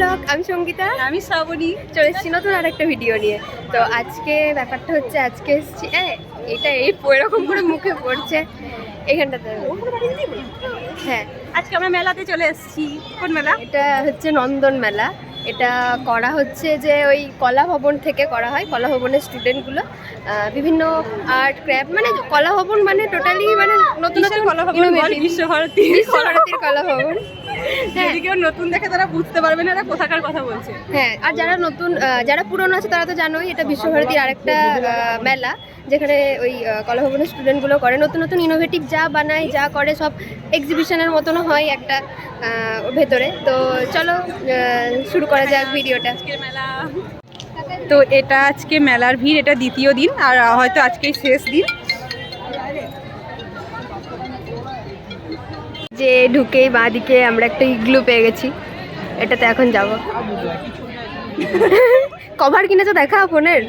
মামনি চলে এসেছি নতুন আর একটা ভিডিও নিয়ে। তো আজকে ব্যাপারটা হচ্ছে আজকে এসেছি হ্যাঁ এটা এই এরকম করে মুখে পড়ছে। এখানটাতে হ্যাঁ। আজকে আমরা মেলাতে চলে এসেছি। কোন মেলা? এটা হচ্ছে নন্দন মেলা। এটা করা হচ্ছে যে ওই কলা ভবন থেকে করা হয় কলা ভবনের স্টুডেন্টগুলো বিভিন্ন আর্ট ক্র্যাফট মানে কলা ভবন মানে টোটালি মানে নতুন নতুন কলা ভবন। বিশ্বভারতী বিশ্বভারতীর কলা ভবন। হ্যাঁ। যদি কেউ নতুন দেখে তারা বুঝতে পারবে না এরা কোথাকার কথা বলছে। হ্যাঁ আর যারা নতুন যারা পুরনো আছে তারা তো জানোই এটা বিশ্বভারতীর আরেকটা মেলা। যেখানে ওই কলাভবনের স্টুডেন্টগুলো করে। নতুন নতুন ইনোভেটিভ যা বানায় যা করে সব এক্সিবিশনের মতনও হয় একটা ভেতরে। তো চলো শুরু করা যাক ভিডিওটা আজকের মেলা তো এটা আজকে মেলার ভিড় এটা দ্বিতীয় দিন আর হয়তো আজকেই শেষ দিন। যে ঢুকেই বাঁ দিকে আমরা একটা ইগলু পেয়ে গেছি। এটাতে এখন যাব। কভার কিনেছো দেখা ফোনের?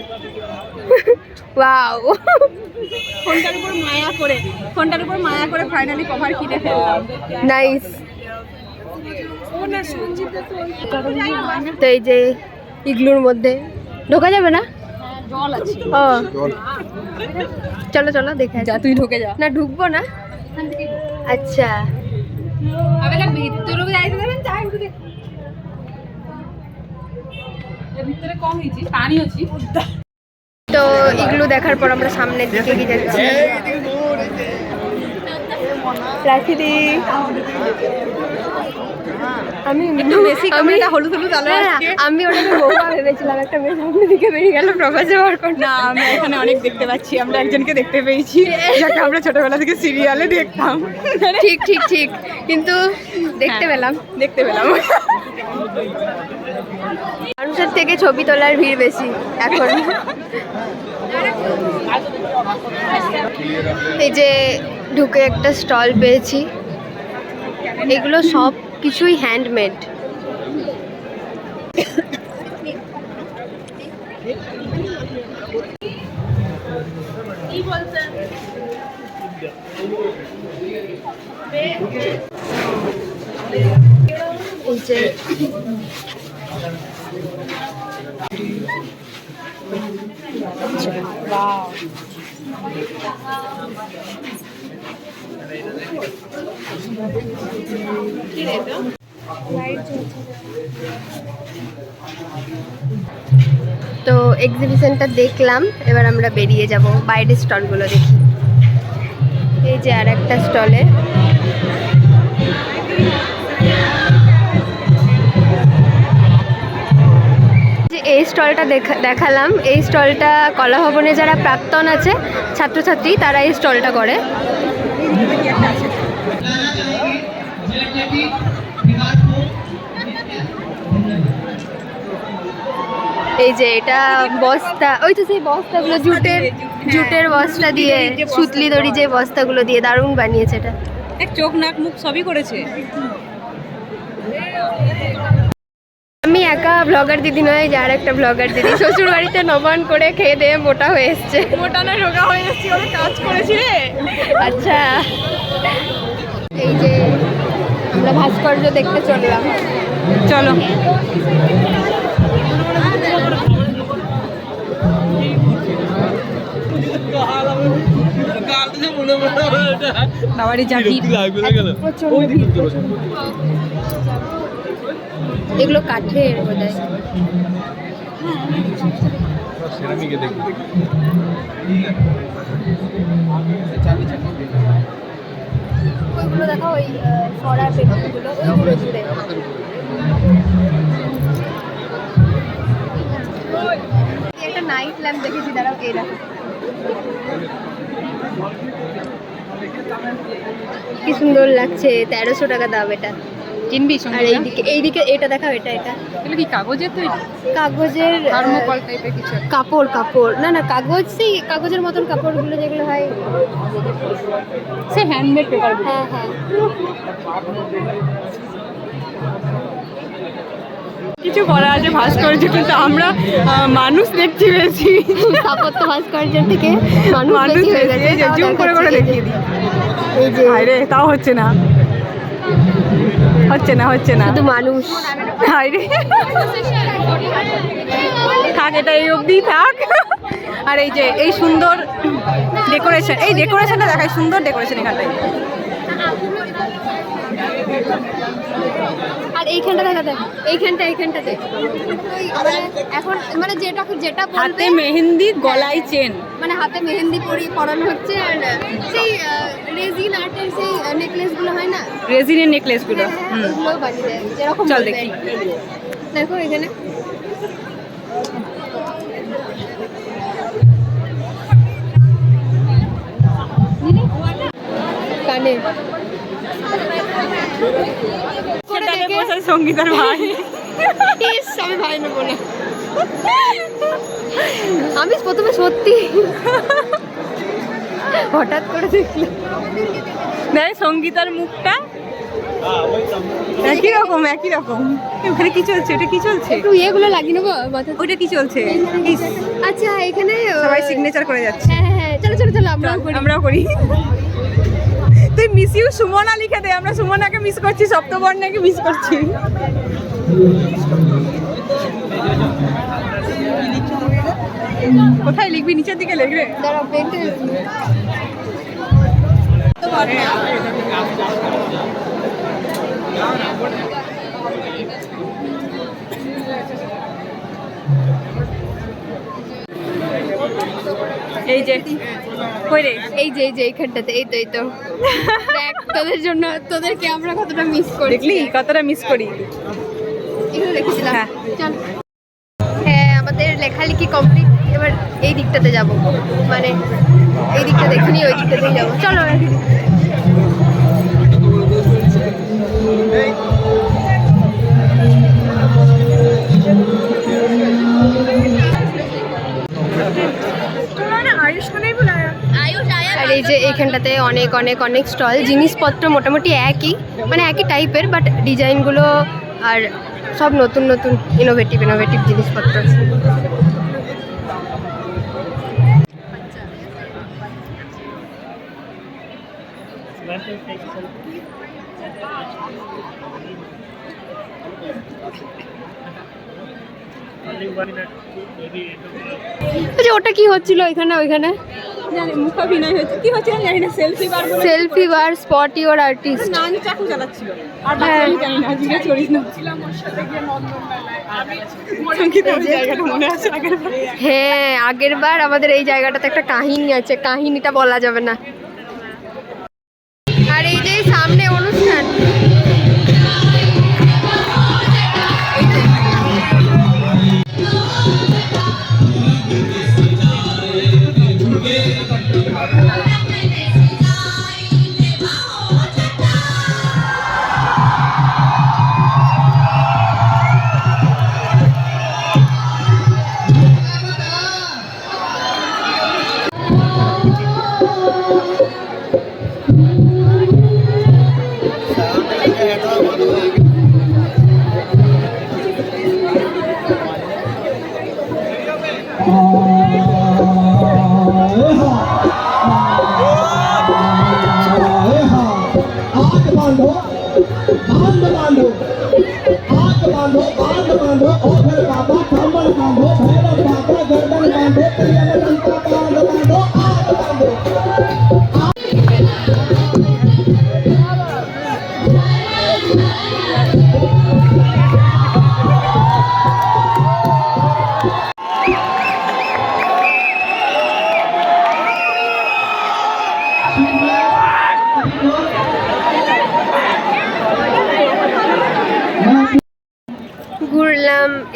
ওয়াও ফোনটার উপর মায়া করে ফোনটার উপর মায়া করে ফাইনালি কভার কিনে ফেললাম। নাইস তো এই যে ইগলুর মধ্যে। ঢোকা যাবে না? ও। চলো চলো দেখে যা তুই ঢুকে যা। না ঢুকবো না। আচ্ছা। ভিতরে কম হয়েছি পানি আছি তো এগুলো দেখার পর আমরা সামনের দিকে এগিয়ে যাচ্ছি। প্রাকৃতিক আমি একটু বেশি কামড়টা হলুদ হলুদ আলো হ্যাঁ, আমি ওটাকে বোকা ভেবেছিলাম একটা মেয়ে সামনের দিকে বেরিয়ে গেল প্রকাশে বার করতে। না আমরা এখানে অনেক দেখতে পাচ্ছি আমরা একজনকে দেখতে পেয়েছি। যাকে আমরা ছোটবেলা থেকে সিরিয়ালে দেখতাম। ঠিক ঠিক ঠিক। কিন্তু দেখতে হ্যাঁ। পেলাম। দেখতে পেলাম। মানুষের থেকে ছবি তোলার ভিড় বেশি এখন। এই যে ঢুকে একটা স্টল পেয়েছি। এগুলো সব কিছুই হ্যান্ডমেড এই যে তো এক্সিবিশনটা দেখলাম, এবার আমরা বেরিয়ে যাব বাইরের স্টলগুলো দেখি। এই যে আর একটা স্টলে এই স্টলটা দেখা, দেখালাম, এই স্টলটা কলা ভবনে যারা প্রাক্তন আছে, ছাত্রছাত্রী, তারা এই স্টলটা করে। এই যে এটা বস্তা ওই তো সেই বস্তাগুলো জুটের জুটের বস্তা দিয়ে সুতলি দড়ি যে বস্তাগুলো দিয়ে দারুণ বানিয়েছে এটা। এক চোখ নাক মুখ সবই করেছে। আমি একা ব্লগার দিদি নয় যার একটা ব্লগার দিদি। শ্বশুর বাড়িতে নবান করে খেয়ে দিয়ে মোটা হয়ে এসছে। মোটা না রোগা হয়ে যাচ্ছি ওরা কাজ করেছি রে আচ্ছা। এই যে আমরা ভাস্কর্য দেখতে চললাম। চলো। বাবারই যা ভিড়। প্রচণ্ড ভিড়, প্রচণ্ড। এগুলো কাঠের বোধ হয় সেরামিকে ওইগুলো দেখো ওই সরা পেপারগুলো ওইগুলো জুড়ে একটা নাইট ল্যাম্প দেখেছি দাঁড়াও এই দেখো। কি সুন্দর লাগছে তেরোশো টাকা দাম এটা। কিনবি আর এইদিকে এইদিকে এটা দেখাও এটা এটা। এগুলো কি কাগজের তৈরি? কাগজের থার্মোকল টাইপের কিছু কাপড় কাপড়। না না কাগজ সেই কাগজের মতন কাপড়গুলো যেগুলো হয়। সে হ্যান্ডমেড পেপার হ্যাঁ হ্যাঁ। কিছু করা আছে ভাস্কর্য কিন্তু আমরা মানুষ দেখছি বেশি স্থাপত্য ভাস্কর্যের থেকে মানুষ হয়ে জুম করে করে দেখিয়ে দিই। এই যে তাও হচ্ছে না। হচ্ছে না হচ্ছে না। শুধু মানুষ। হাইরে থাক এটা এই অবধি থাক। আর এই যে এই সুন্দর ডেকোরেশন এই ডেকোরেশনটা দেখায় সুন্দর ডেকোরেশন এখানটায়। এইখানটা দেখা দেখ এইখানটা এইখানটাতে মানে এখন মানে যেটা যেটা হাতে মেহেন্দি গলায় চেন। মানে হাতে মেহেন্দি পরিয়ে পরানো হচ্ছে আর সেই রেজিন আর্টের সেই নেকলেসগুলো হয় না? রেজিনের নেকলেসগুলো হ্যাঁ, হুম। ওগুলো বানিয়ে দেয়। যেরকম চল দেখি। দেখো এখানে। কানে। বসে সঙ্গীতার ভাই। ইস, আমি ভাই না আমি প্রথমে সত্যি। হঠাৎ করে দেখলাম। দেখ সঙ্গীতার মুখটা। একই রকম একই রকম। ওখানে কি চলছে? এটা কি চলছে? একটু ইয়েগুলো লাগিয়ে নেব ওইটা কি চলছে? আচ্ছা এখানে সবাই সিগনেচার করে যাচ্ছে। হ্যাঁ হ্যাঁ হ্যাঁ। চলো চলো চলো আমরাও করি। আমরাও করি। তুই মিস ইউ সুমনা লিখে দে। আমরা সুমনাকে মিস করছি সপ্তবর্ণাকে মিস করছি। কোথায় লিখবি? নিচের দিকে লিখবে। দাঁড়াও পেনটা এই যে কই রে? এই যে এই যে এইখানটাতে এই তো এই তো। দেখ তোদের জন্য তোদেরকে আমরা কতটা মিস করি। দেখলি? কতটা মিস করি? এগুলো রেখেছিলাম হ্যাঁ। চল। হ্যাঁ আমাদের লেখালেখি কমপ্লিট এবার এই দিকটাতে যাব। মানে এই দিকটা দেখিনি ওই দিকটাতেই যাব। চলো। যে এইখানটাতে অনেক অনেক অনেক স্টল, জিনিসপত্র মোটামুটি একই মানে একই টাইপের বাট ডিজাইনগুলো আর সব নতুন নতুন ইনোভেটিভ ইনোভেটিভ জিনিসপত্র ওই যে ওটা কি হচ্ছিল ওইখানে? জানি মুখাভিনয় হচ্ছে কি হচ্ছে জানি না selfie bar selfie bar spot artist না আমি চাকু চালাচ্ছিল আর বাকি আমি জানি না জিজ্ঞেস করিস না। ছিলাম ওর সাথে গিয়ে হ্যাঁ আগের বার আমাদের এই জায়গাটাতে একটা কাহিনী আছে। কাহিনীটা বলা যাবে না। আর এই যে সামনে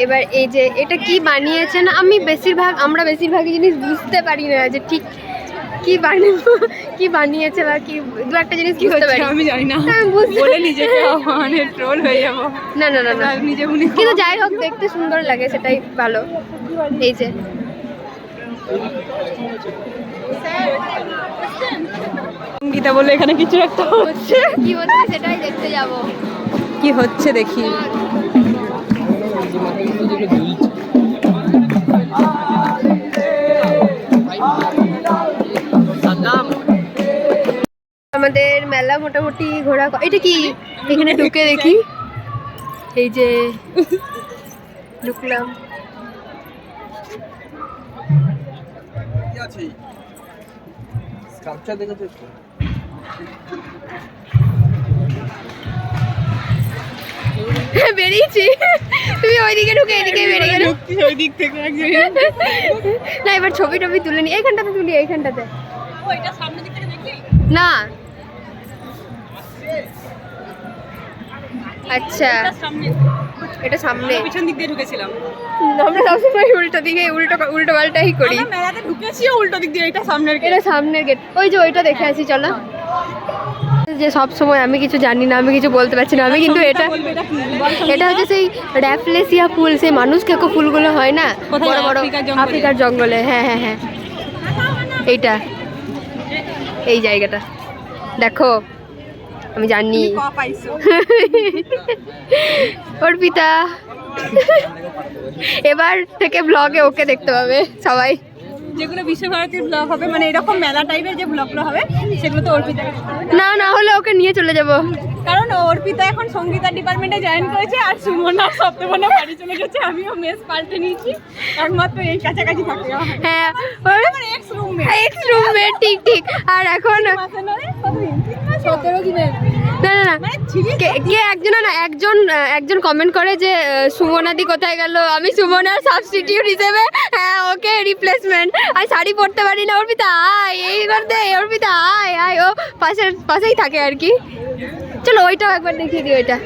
এবার এই যে এটা কি বানিয়েছেন? আমি বেশিরভাগ আমরা বেশিরভাগই জিনিস বুঝতে পারি না যে ঠিক কি বানাবো কি বানিয়েছে বা কি দু একটা জিনিস কি বুঝতে হচ্ছে পারি। আমি জানি না। আমি বুঝতে বলে নিজেকে মানে ট্রোল হয়ে যাব। না না না নিজে মনে কিন্তু যাই হোক দেখতে সুন্দর লাগে সেটাই ভালো। এই যে। গীতা বলল এখানে কিছু একটা হচ্ছে। কি হচ্ছে সেটাই দেখতে যাব। কি হচ্ছে দেখি। আমাদের মেলা মোটামুটি ঘোরা এটা কি এখানে ঢুকে দেখি এই যে ঢুকলাম? বেরিয়েছি। তুমি ওইদিকে ঢুকে এদিকে বেরিয়ে গেলে। ওই দিক থেকে না এবার ছবি টবি তুলে নি। এইখানটাতে তুলি এইখানটাতে। ওইটা সামনের দিক থেকে দেখলি? না। আচ্ছা। এটা সামনে। পিছন দিক দিয়ে ঢুকেছিলাম। আমরা সবসময় উল্টো দিকে উল্টো উল্টো পাল্টাই করি। মেলাতে ঢুকেছিও উল্টো দিক দিয়ে এটা সামনের এটা সামনের গেট ওই যে ওইটা দেখে আছি চলো। যে সব সময় আমি কিছু জানি না আমি কিছু বলতে পারছি না। আমি কিন্তু এটা এটা হচ্ছে সেই র্যাফলেসিয়া ফুল সেই মানুষ খেকো ফুলগুলো হয় না? বড় বড় আফ্রিকার জঙ্গলে? হ্যাঁ হ্যাঁ হ্যাঁ। এইটা। এই জায়গাটা। দেখো আমি জানি। পাইছো? অর্পিতা। এবার থেকে ব্লগে ওকে দেখতে পাবে সবাই। যেগুলো বিশ্বভারতীর ব্লগ হবে মানে এরকম মেলা টাইপের যে ব্লগগুলো হবে সেগুলো তো অর্পিতা না না হলে ওকে নিয়ে চলে যাব। কারণ অর্পিতা এখন সঙ্গীতা ডিপার্টমেন্টে জয়েন করেছে আর সুমনা সপ্তমনা বাড়ি চলে গেছে আমিও মেস পাল্টে নিয়েছি একমাত্র এই কাছাকাছি থাকতে হ্যাঁ এক্স রুমমেট এক্স রুমমেট ঠিক ঠিক। আর এখন সতেরো দিনের। না না না। মানে কে কে একজন না একজন একজন কমেন্ট করে যে সুমনাদি কোথায় গেল? আমি সুমনার সাবস্টিটিউট হিসেবে হ্যাঁ ওকে রিপ্লেসমেন্ট আর শাড়ি পরতে পারি না অর্পিতা আয় এই করতে অর্পিতা আয় আয় ও পাশের পাশেই থাকে আর কি। চলো ওইটাও একবার দেখিয়ে দিই ওইটা।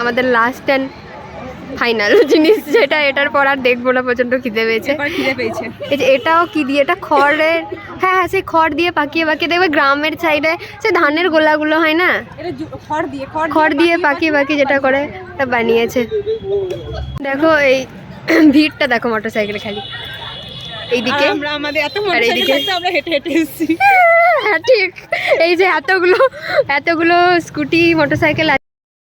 আমাদের লাস্ট অ্যান্ড ফাইনাল জিনিস যেটা এটার পর আর দেখব না প্রচণ্ড খিদে পেয়েছে। এটাও কি দিয়ে এটা খড়ের হ্যাঁ হ্যাঁ সেই খড় দিয়ে পাকিয়ে পাকিয়ে দেখবে গ্রামের সাইডে সে ধানের গোলাগুলো হয় না? খড় দিয়ে খড় দিয়ে পাকিয়ে পাকিয়ে যেটা করে ওটা বানিয়েছে। দেখো এই ভিড়টা দেখো মোটর সাইকেলে খালি। এইদিকে। আমরা আমাদের এত এইদিকে? আমরা হেঁটে হেঁটে এসেছি। হ্যাঁ ঠিক। এই যে এতগুলো এতগুলো স্কুটি মোটর সাইকেল আছে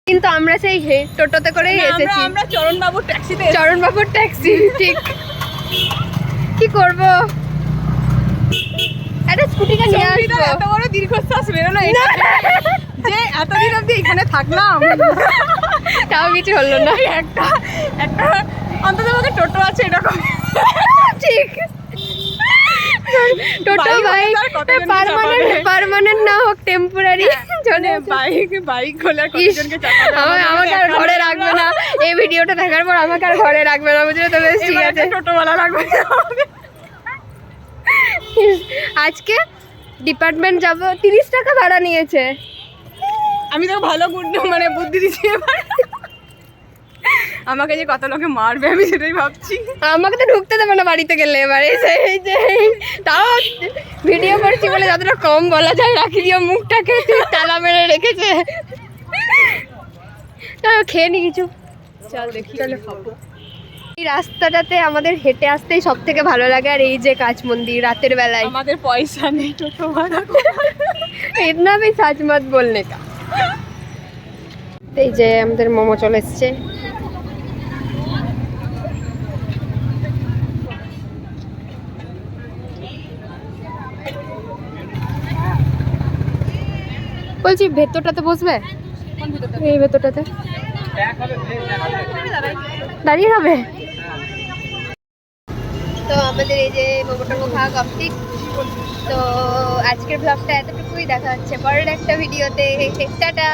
কিন্তু আমরা সেই হে টোটোতে করেই এসেছি। আমরা চরণ বাবুর ট্যাক্সিতে চরণ বাবুর ট্যাক্সি ঠিক। কি করব? একটা স্কুটিটা নিয়ে আসব? এত বড় দীর্ঘশ্বাস বেরোলো এটা যে এতদিন অবধি এখানে থাকলাম। তাও কিছু হলো না। একটা একটা অন্তত আমাকে টোটো আছে এরকম। ঠিক। টোটো কতজনকে পার্মানেন্ট পার্মানেন্ট না টেম্পোরারি চলে বাইক বাইক কতজনকে চাপাবে? আমাকে আমাকে আর ঘরে রাখবে না। এই ভিডিওটা দেখার পর আমাকে আর ঘরে রাখবে না বুঝলে তো বেশ ঠিক আছে। টোটোওয়ালা রাখবে আজকে ডিপার্টমেন্ট যাব তিরিশ টাকা ভাড়া নিয়েছে। আমি তো ভালো গুড মানে বুদ্ধি দিচ্ছি এবার। আমাকে যে কত লোকে মারবে আমি সেটাই ভাবছি। আমাকে তো ঢুকতে দেবে না বাড়িতে গেলে এবারে সেই যে তাও ভিডিও করছি বলে যতটা কম বলা যায় রাখি দিয়ে মুখটাকে তালা মেরে রেখেছে। চলো খেয়ে নি কিছু। চল দেখি চলো। খাব। এই রাস্তাটাতে আমাদের হেঁটে আসতেই সব থেকে ভালো লাগে আর এই যে কাজ মন্দির রাতের বেলায়। আমাদের পয়সা নেই টোটো ভাড়া ইতনা ভি সাচ বললে তা। এই যে আমাদের মোমো চলে এসছে। বলছি, ভেতরটাতে বসবে? এই ভেতরটাতে। দাঁড়িয়ে হবে? তো আমাদের এই যে মোমোটা খাওয়া কমপ্লিট তো আজকের ব্লগটা এতটুকুই, দেখা হচ্ছে পরের একটা ভিডিওতে টাটা!